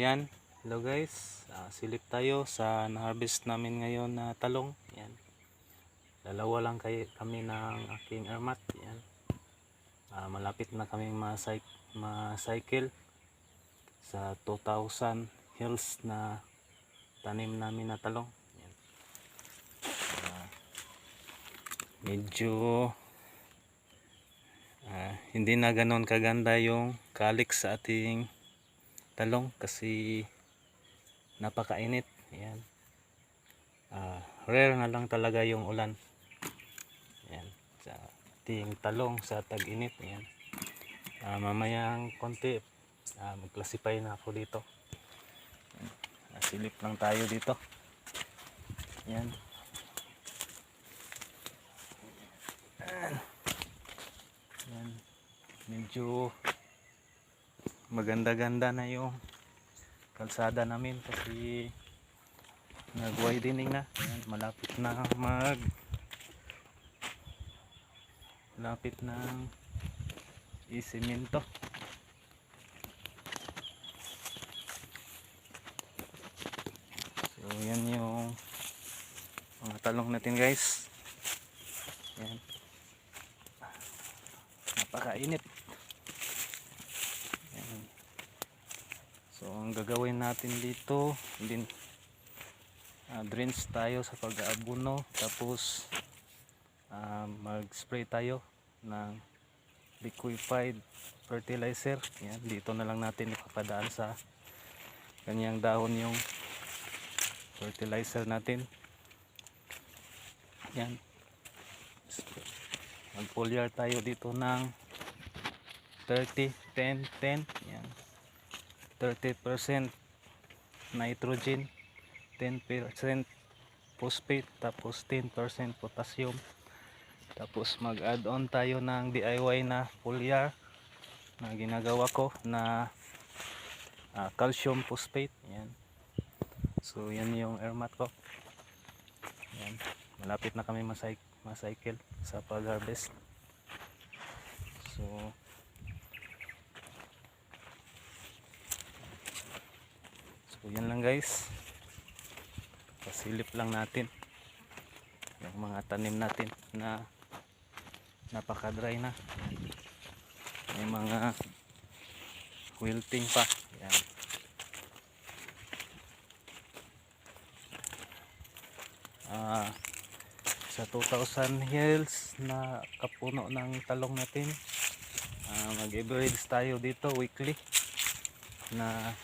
Ayan, hello guys. Ah, silip tayo sa na-harvest namin ngayon na talong. Ayan. Dalawa lang kay, kami ng aking armat. Ayan. Ah, malapit na kaming ma-cycle, sa 2,000 hills na tanim namin na talong. Ayan. Ah, medyo ah, hindi na ganon kaganda yung kalik sa ating talong kasi napakainit. Ayan. Ah, rare na lang talaga yung ulan. Ayan. Sa ating talong sa tag-init. Ayan. Ah, mamayang konti ah, mag-classify na ako dito. Silip lang tayo dito. Ayan. Ayan. Ayan. Medyo maganda-ganda na yung kalsada namin kasi nag-widening na. Ayan, malapit na mag malapit na isiminto. So yan yung mga talong natin guys. Yan napakainit So ang gagawin natin dito, din uh, drains tayo sa pag-aabuno tapos ah, mag-spray tayo ng liquefied fertilizer. Yan, dito na lang natin ipapadaan sa kanyang dahon yung fertilizer natin. Yan. Mag-foliar tayo dito ng 30, 10, 10. Yan. 30% nitrogen, 10% phosphate, tapos 10% potassium. Tapos mag-add on tayo ng DIY na foliar na ginagawa ko na ah, calcium phosphate. Yan. So yan yung airmat ko. Yan. Malapit na kami masyc- macycle sa pag-harvest. So So yan lang guys. Pasilip lang natin yung mga tanim natin na napaka-dry na. May mga wilting pa. Yan. Ah, sa 2,000 hills na kapuno ng talong natin ah, mag-average tayo dito weekly na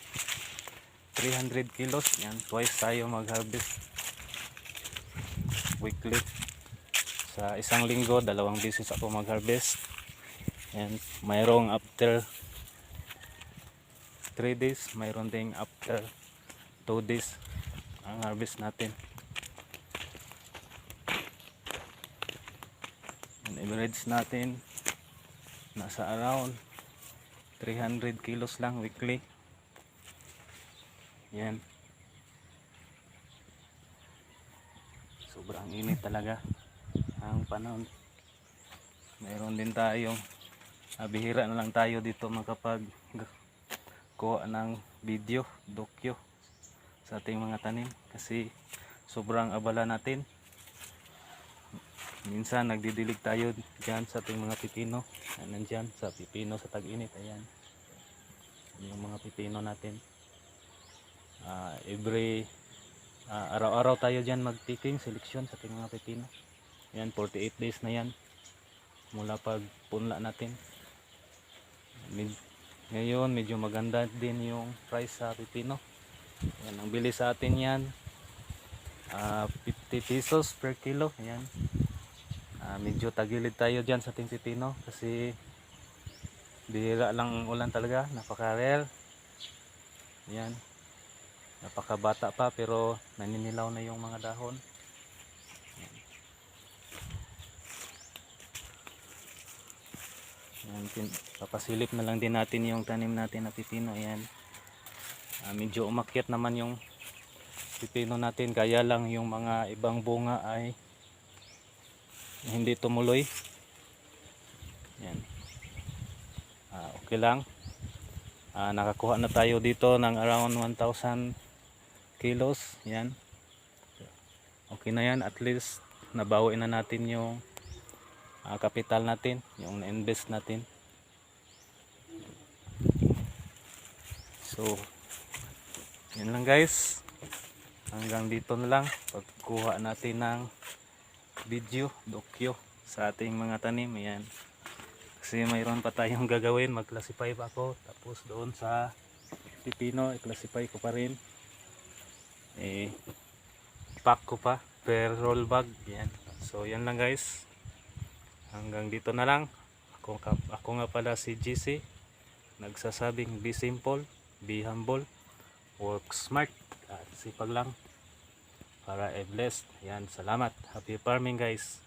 300 kilos. Yan twice tayo mag harvest weekly. Sa isang linggo dalawang beses ako mag harvest and mayroong after 3 days mayroon ding after 2 days ang harvest natin. Ang average natin nasa around 300 kilos lang weekly yan. Sobrang init talaga ang panahon. Mayroon din tayong ah, bihira na lang tayo dito makapag kuha ng video, dokyo sa ating mga tanim kasi sobrang abala natin. Minsan nagdidilig tayo dyan sa ating mga pipino. Ayan, Nandyan sa pipino sa tag-init. Ayan. Yung mga pipino natin ah, every ah, araw-araw tayo dyan mag-picking, selection sa ating mga pepino. Yan, 48 days na yan mula pag punla natin. Med- ngayon, medyo maganda din yung price sa pepino. Yan, ang bili sa atin yan, ah, 50 pesos per kilo. Yan. Ah, medyo tagilid tayo dyan sa ating pepino kasi bihira lang ang ulan talaga, napaka-rare. Yan napakabata pa pero naninilaw na yung mga dahon. Yan, tin- papasilip na lang din natin yung tanim natin na pipino ayan. Ah, medyo umakyat naman yung pipino natin kaya lang yung mga ibang bunga ay hindi tumuloy. Yan Ah, okay lang. Ah, nakakuha na tayo dito ng around 1,000 kilos. Yan. Okay na yan. At least nabawi na natin yung ah, capital natin. Yung na-invest natin. So, yan lang guys. Hanggang dito na lang. Pagkuha natin ng video, dokyo sa ating mga tanim. Yan. Kasi mayroon pa tayong gagawin. Mag-classify pa ako. Tapos doon sa pipino, i-classify ko pa rin. Eh, pack ko pa per roll bag. Yan. So, yan lang guys. Hanggang dito na lang. Ako, ako nga pala si GC. Nagsasabing be simple, be humble, work smart. At sipag lang para i-blessed. Yan. Salamat. Happy farming guys.